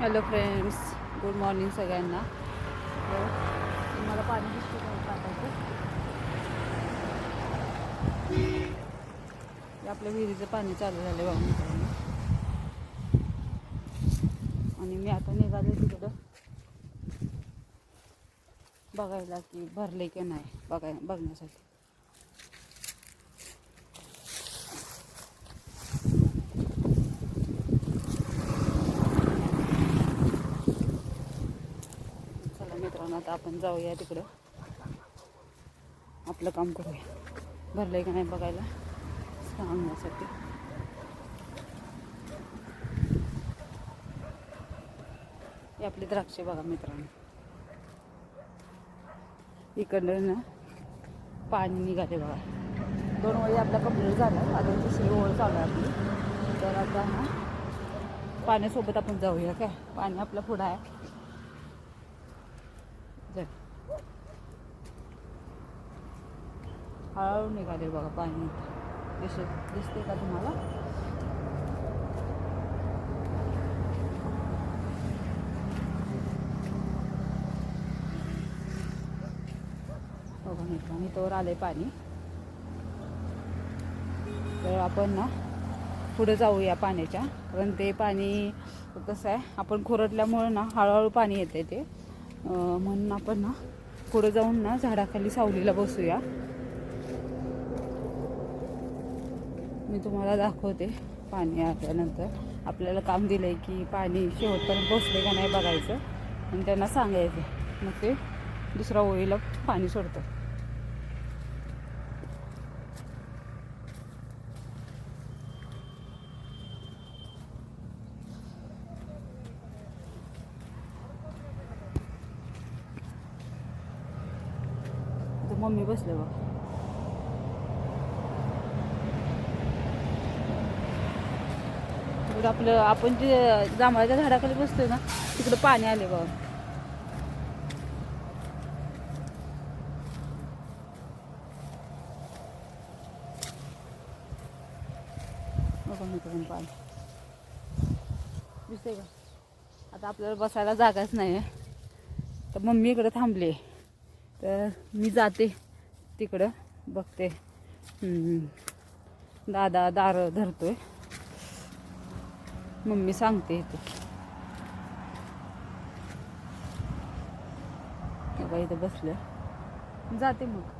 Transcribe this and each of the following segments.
Hello friends good morning सगळ्यांना. तुम्हाला पाणी दिसतं आपल्या विहिरीचं पाणी चालू झालं बघा मित्रांनो. आणि मी आता निघाले तिकडं. बघायला की भरले की नाही बघाय बघण्यासाठी चला मित्रांनो आता आपण जाऊया तिकडं. आपलं काम करूया. भरलंय का नाही बघायला? सांगण्यासाठी. हे आपली द्राक्षे बघा मित्रांनो. इकडनं ना पाणी निघाले बघा. दोन वळी आपला कंप्लीट झाला. आता दुसरी ओळ चालू आहे आपली. तर आता ना पाण्यासोबत आपण जाऊया काय? पाणी आपलं पुढं आहे. हळूहळू निघाले बघा पाणी. दिसत दिसते का तुम्हाला? बघा तोवर आलं आहे पाणी. तर आपण ना पुढे जाऊया पाण्याच्या. कारण ते पाणी कसं आहे आपण खोरटल्यामुळं ना हळूहळू पाणी येते ते. म्हणून आपण ना पुढे जाऊन ना झाडाखाली सावलीला बसूया. मी तुम्हाला दाखवते पाणी आल्यानंतर. आपल्याला काम दिलं आहे की पाणी शेवटपर्यंत पोचले का नाही बघायचं. आणि त्यांना सांगायचं. मग ते दुसऱ्या ओळीला पाणी सोडतं तर मम्मी बसले बघ. तिकडं आपलं आपण जे जांभळाच्या झाडाखाली बसतोय ना तिकडं पाणी आले बघ. पाणी. दिसतंय का? आता आपल्याला बसायला जागाच नाही आहे तर मम्मी इकडं थांबली तर मी जाते तिकडं बघते. दादा दार धरतोय. मम्मी सांगते इथे. बघा इथं बसलं जाते मग.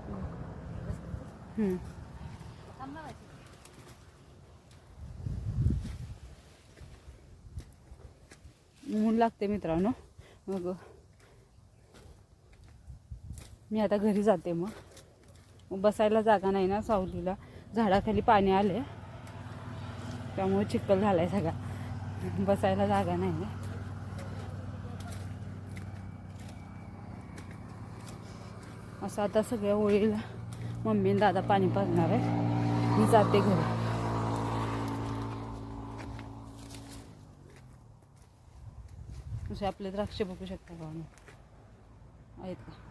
ऊन लागते मित्रांनो. मग मी आता घरी जाते मग. मग बसायला जागा नाही ना सावलीला. झाडाखाली पाणी आले त्यामुळे चिखल झालाय सगळा. बसायला जागा नाही. असं आता सगळ्या ओळीला मम्मी दादा पाणी पाजणार आहे. मी जाते घरी. असे आपले द्राक्ष बघू शकता का? आहेत का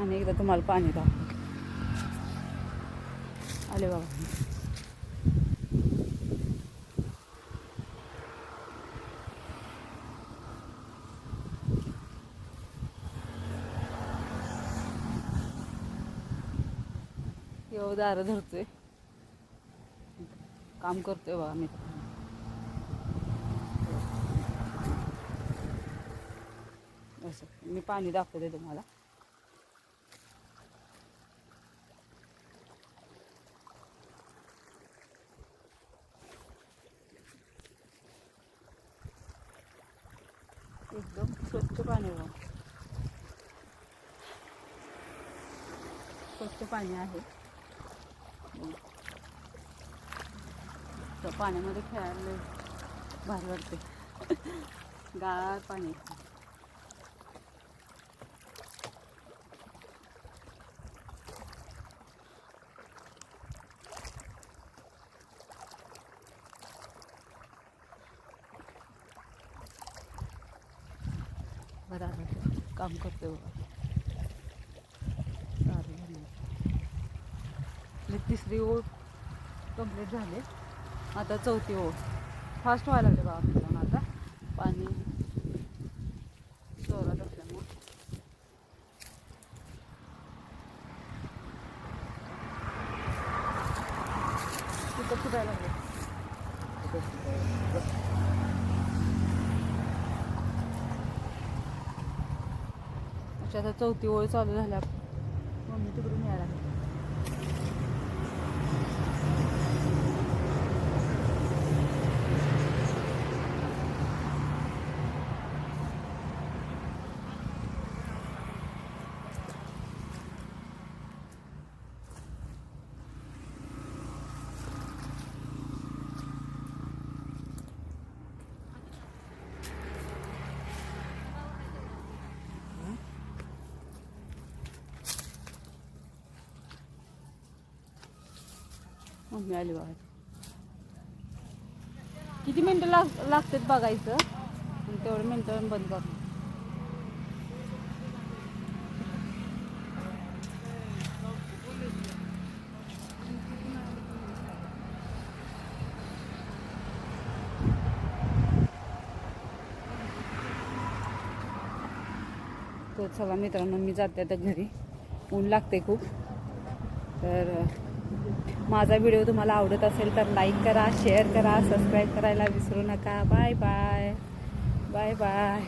आणि एकदा तुम्हाला पाणी दाखव आले बाबा. एवढं दारं धरतोय. काम करतोय बा मी. असं. मी पाणी दाखवते तुम्हाला. एकदम स्वच्छ पाणी आहे स्वच्छ पाणी आहे. तर पाण्यामध्ये खेळायला भारी वाटते गार पाणी. बघा दादा काम करते बघा. चालेल आपली तिसरी ओळ कंप्लीट झाले. आता चौथी ओळ. फास्ट व्हायला लागले बाबा मित्रांनो आता. पाणी. जोरात असल्यामुळे. तिथं फुटायला लागले. अच्छा आता चौथी ओळ चालू झाल्या मम्मी तिकडून यायला लागली मिळाली आली बघा. किती मिनटं लाग लागतात बघायचं आणि तेवढं मिनटं बंद कर. तो चला मित्रांनो मी जाते आता घरी. ऊन लागते खूप. तर माझा व्हिडिओ तुम्हाला आवडत असेल तर लाईक करा शेअर करा सबस्क्राईब करायला विसरू नका. Bye bye. Bye bye.